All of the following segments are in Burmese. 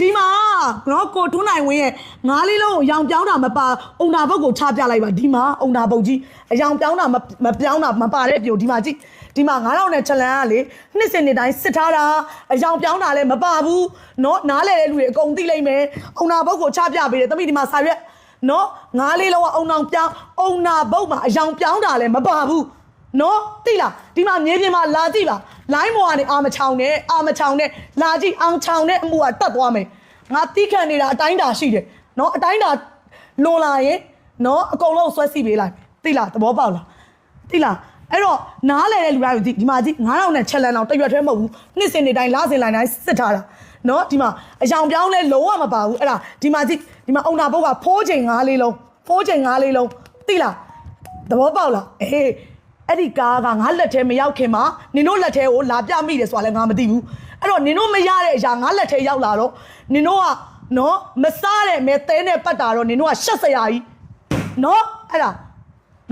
ဒီမှာနော်ကိုထွန်းနိုင်ဝင်းရဲ့ငါးလေးလုံးကိုရောင်ပြောင်းတာမပါအုံနာဘုတ်ကိုချပြလိုက်ပါဒီမှာအုံနာဘုတ်ကြီးအရောင်ပြောင်းတာမမပြောင်းတာမပါတဲ့ပြိုဒီမှာကြည့်ဒီမှာ9000နဲ့ချလန်ကလေနှစ်စင်နေတိုင်းစစ်ထားတာအရောင်ပြောင်းတာလည်းမပါဘူးနော်နားလေတဲ့လူတွေအကုန်သိလိမ့်မယ်အုံနာဘုတ်ကိုချပြပေးတယ်တမိဒီမှာစာရွက်နော်ငါးလေးလုံးကအုံနောင်ပြောင်းအုံနာဘုတ်မှာအရောင်ပြောင်းတာလည်းမပါဘူးနော်တိလားဒီမှာမြေပြင်မှာလာကြည့်ပါ လိုင်းမော်ကနေအာမချောင်နဲ့အာမချောင်နဲ့လာကြည့်အောင်ချောင်နဲ့အမှုကတတ်သွားမယ်ငါတီးခံနေတာအတိုင်းတာရှိတယ်နော်အတိုင်းတာလွန်လာရင်နော်အကုန်လုံးဆွဲစီပေးလိုက်တိလားသဘောပေါက်လားတိလားအဲ့တော့နားလဲတဲ့လူတိုင်းကိုဒီဒီမှာကြည့်9000နဲ့ချက်လန်အောင်တရွက်ထဲမဟုတ်ဘူးနှစ်စင်နေတိုင်းလစင်လိုင်းတိုင်းစစ်ထားတာနော်ဒီမှာအယောင်ပြောင်းလဲလုံးဝမပါဘူးအဲ့ဒါဒီမှာကြည့်ဒီမှာအုံနာဘုတ်ကဖိုးချိန်၅လေးလုံးဖိုးချိန်၅လေးလုံးတိလားသဘောပေါက်လားအေး အဲ့ဒီကားကငါလက်ထဲမရောက်ခင်မှာနင်တို့လက်ထဲကိုလာပြမိတယ်ဆိုတာလည်းငါမသိဘူးအဲ့တော့နင်တို့မရတဲ့အရာငါလက်ထဲရောက်လာတော့နင်တို့ကနော်မစားတဲ့မဲသဲနဲ့ပတ်တာတော့နင်တို့ကရှက်စရာကြီးနော်အဲ့ဒါ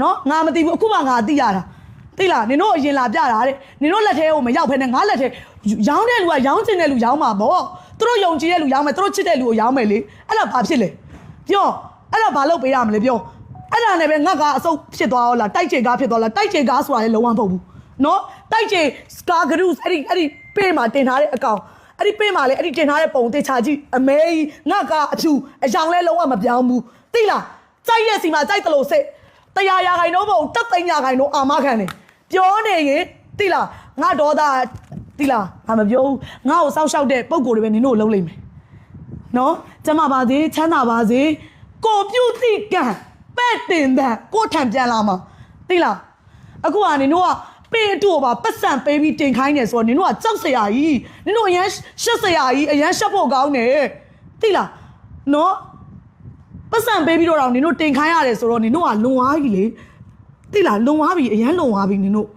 နော်ငါမသိဘူးအခုမှငါသိရတာသိလားနင်တို့အရင်လာပြတာတဲ့နင်တို့လက်ထဲကိုမရောက်ဖ ೇನೆ ငါလက်ထဲရောင်းတဲ့လူကရောင်းချင်တဲ့လူရောင်းမှာပေါ့သူတို့ယုံကြည်တဲ့လူရောင်းမယ်သူတို့ချစ်တဲ့လူကိုရောင်းမယ်လေအဲ့ဒါဘာဖြစ်လဲပြောအဲ့ဒါဘာလုပ်ပေးရမလဲပြော အဲ့ဒါနဲ့ပဲငါကအဆုတ်ဖြစ်သွားရောလားတိုက်ချေကားဖြစ်သွားလားတိုက်ချေကားဆိုတာလည်းလုံးဝမဟုတ်ဘူးနော်တိုက်ချေစကာဂရုအဲ့ဒီအဲ့ဒီပေးမှာတင်ထားတဲ့အကောင်အဲ့ဒီပေးမှာလေအဲ့ဒီတင်ထားတဲ့ပုံတေချာကြီးအမဲကြီးငါကအချူအယောင်လဲလုံးဝမပြောင်းဘူးသိလားကြိုက်တဲ့စီမှာကြိုက်တယ်လို့စိတ်တရားရာခိုင်နှုန်းပုံတက်သိန်းရာခိုင်နှုန်းအာမခံတယ်ပြောနေရင်သိလားငါဒေါသသိလားငါမပြောဘူးငါ့ကိုစောက်ရှောက်တဲ့ပုံကိုယ်တွေပဲနင်တို့လုံးလိမ့်မယ်နော်ကျမပါစေချမ်းသာပါစေကိုပြုတ်တိကံ ပဲ့တင်တဲ့ကိုထံပြန်လာမှာသိလားအခုကနင်တို့ကပေးအတူပါပတ်စံပေးပြီးတင်ခိုင်းနေဆိုတော့နင်တို့ကကြောက်စရာကြီးနင်တို့အရန်ရှက်စရာကြီးအရန်ရှက်ဖို့ကောင်းတယ်သိလားနော်ပတ်စံပေးပြီးတော့တော့နင်တို့တင်ခိုင်းရတယ်ဆိုတော့နင်တို့ကလွန်သွားပြီလေသိလားလွန်သွားပြီအရန်လွန်သွားပြီနင်တို့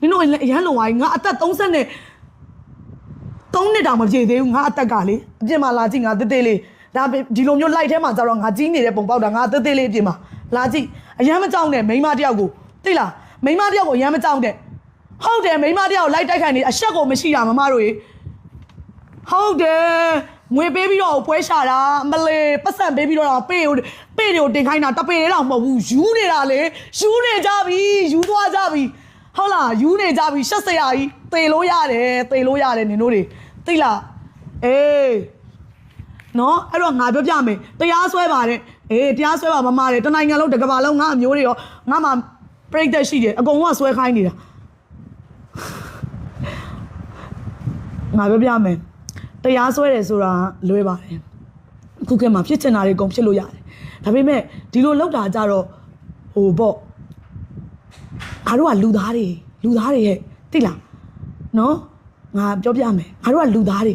နင်တို့အရန်လွန်သွားပြီငါအသက်30နဲ့သုံးနှစ်တောင်မပြည့်သေးဘူးငါအသက်ကလေအပြင်မှာလာကြည့်ငါသေးသေးလေးဒါပေဒီလိုမျိုး light ထဲမှာကျတော့ငါကြီးနေတဲ့ပုံပေါက်တာငါသေးသေးလေးအပြင်မှာ လာကြည့်အရန်မကြောက်နဲ့မိန်းမတစ်ယောက်ကိုသိလားမိန်းမတစ်ယောက်ကိုအရန်မကြောက်နဲ့ဟုတ်တယ်မိန်းမတစ်ယောက် light တိုက်ခိုင်နေအဆက်ကိုမရှိတာမမတို့ရေဟုတ်တယ်ငွေပေးပြီးတော့ပွဲရှာတာမလေးပတ်စံပေးပြီးတော့ပေးကိုပေးတွေကိုတင်ခိုင်းတာတပေလေးတော့မဟုတ်ဘူးယူနေတာလေယူနေကြပြီယူသွားကြပြီဟုတ်လားယူနေကြပြီရှက်စရာကြီးသေလို့ရတယ်သေလို့ရတယ်နင်တို့တွေသိလားအေး နော်အဲ့တော့ငါပြောပြမယ်တရားစွဲပါတယ်အေးတရားစွဲပါမမတယ်တနိုင်ငံလုံးတစ်ကမ္ဘာလုံးငါအမျိုးတွေရောငါမှပြိတ္တရှိတယ်အကုန်လုံးကစွဲခိုင်းနေတာငါပြောပြမယ်တရားစွဲတယ်ဆိုတာလွဲပါတယ်အခုခေတ်မှာဖြစ်ချင်တာတွေအကုန်ဖြစ်လို့ရတယ်ဒါပေမဲ့ဒီလိုလောက်တာကြတော့ဟိုပေါ့ငါတို့ကလူသားတွေလူသားတွေရဲ့သိလားနော်ငါပြောပြမယ်ငါတို့ကလူသားတွေ